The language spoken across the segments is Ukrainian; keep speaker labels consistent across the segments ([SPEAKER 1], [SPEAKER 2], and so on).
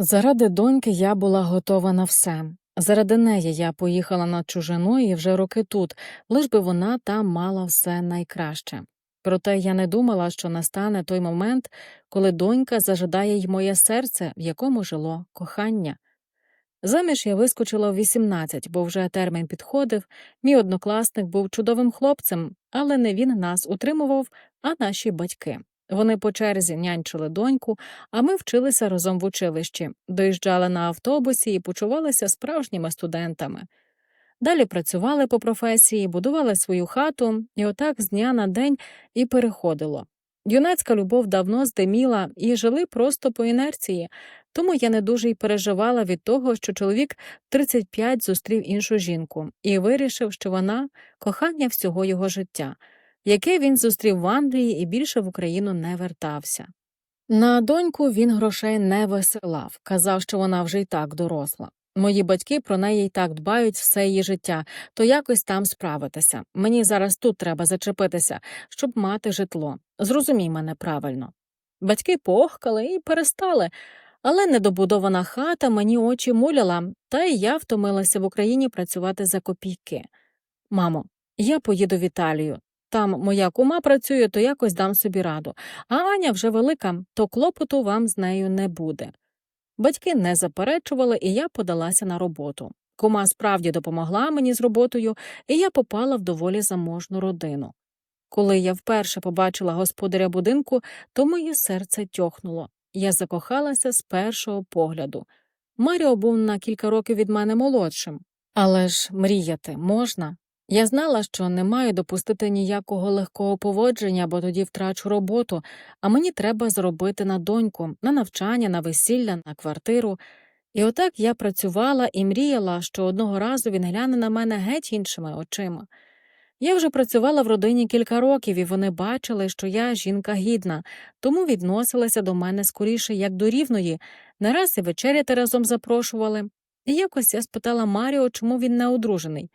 [SPEAKER 1] Заради доньки я була готова на все. Заради неї я поїхала на чужину і вже роки тут, лиш би вона там мала все найкраще. Проте я не думала, що настане той момент, коли донька зажадає й моє серце, в якому жило кохання. Заміж я вискочила в 18, бо вже термін підходив. Мій однокласник був чудовим хлопцем, але не він нас утримував, а наші батьки. Вони по черзі нянчили доньку, а ми вчилися разом в училищі, доїжджали на автобусі і почувалися справжніми студентами. Далі працювали по професії, будували свою хату, і отак з дня на день і переходило. Юнацька любов давно здиміла і жили просто по інерції, тому я не дуже й переживала від того, що чоловік 35 зустрів іншу жінку і вирішив, що вона кохання всього його життя, яке він зустрів в Англії і більше в Україну не вертався. На доньку він грошей не висилав, казав, що вона вже й так доросла. Мої батьки про неї й так дбають все її життя, то якось там справитися. Мені зараз тут треба зачепитися, щоб мати житло. Зрозумій мене правильно. Батьки поохкали і перестали, але недобудована хата мені очі муляла, та й я втомилася в Україні працювати за копійки. Мамо, я поїду в Італію. Там моя кума працює, то якось дам собі раду, а Аня вже велика, то клопоту вам з нею не буде. Батьки не заперечували, і я подалася на роботу. Кума справді допомогла мені з роботою, і я попала в доволі заможну родину. Коли я вперше побачила господаря будинку, то моє серце тьохнуло. Я закохалася з першого погляду. Маріо був на кілька років від мене молодшим. Але ж мріяти можна. Я знала, що не маю допустити ніякого легкого поводження, бо тоді втрачу роботу, а мені треба зробити на доньку, на навчання, на весілля, на квартиру. І отак я працювала і мріяла, що одного разу він гляне на мене геть іншими очима. Я вже працювала в родині кілька років, і вони бачили, що я жінка гідна, тому відносилися до мене скоріше як до рівної, не раз і вечеряти разом запрошували. І якось я спитала Маріо, чому він не одружений.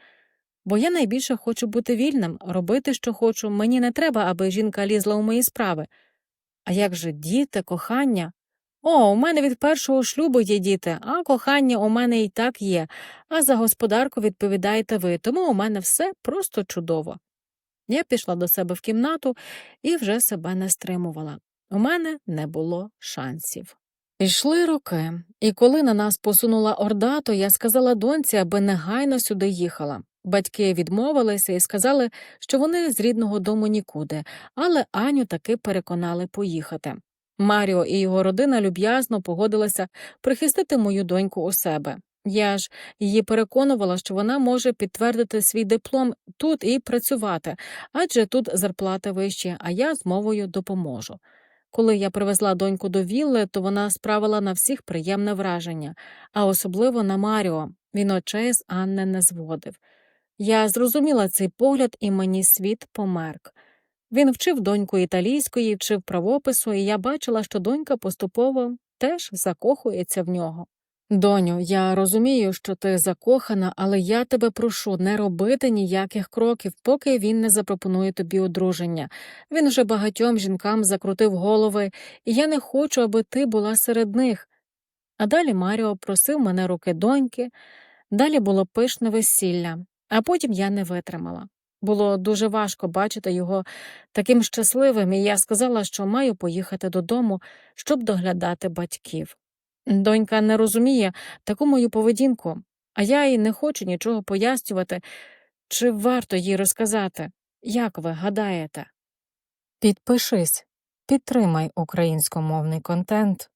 [SPEAKER 1] Бо я найбільше хочу бути вільним, робити, що хочу. Мені не треба, аби жінка лізла у мої справи. А як же діти, кохання? О, у мене від першого шлюбу є діти, а кохання у мене і так є, а за господарку відповідаєте ви, тому у мене все просто чудово. Я пішла до себе в кімнату і вже себе не стримувала. У мене не було шансів. Йшли роки, і коли на нас посунула орда, то я сказала доньці, аби негайно сюди їхала. Батьки відмовилися і сказали, що вони з рідного дому нікуди, але Аню таки переконали поїхати. Маріо і його родина люб'язно погодилися прихистити мою доньку у себе. Я ж її переконувала, що вона може підтвердити свій диплом тут і працювати, адже тут зарплата вища, а я з мовою допоможу. Коли я привезла доньку до вілли, то вона справила на всіх приємне враження, а особливо на Маріо. Він очей з Анни не зводив. Я зрозуміла цей погляд, і мені світ померк. Він вчив доньку італійської, вчив правопису, і я бачила, що донька поступово теж закохується в нього. Доню, я розумію, що ти закохана, але я тебе прошу не робити ніяких кроків, поки він не запропонує тобі одруження. Він вже багатьом жінкам закрутив голови, і я не хочу, аби ти була серед них. А далі Маріо просив мене руки доньки, далі було пишне весілля, а потім я не витримала. Було дуже важко бачити його таким щасливим, і я сказала, що маю поїхати додому, щоб доглядати батьків. Донька не розуміє таку мою поведінку, а я їй не хочу нічого пояснювати, чи варто їй розказати, як ви гадаєте. Підпишись, підтримай українськомовний контент.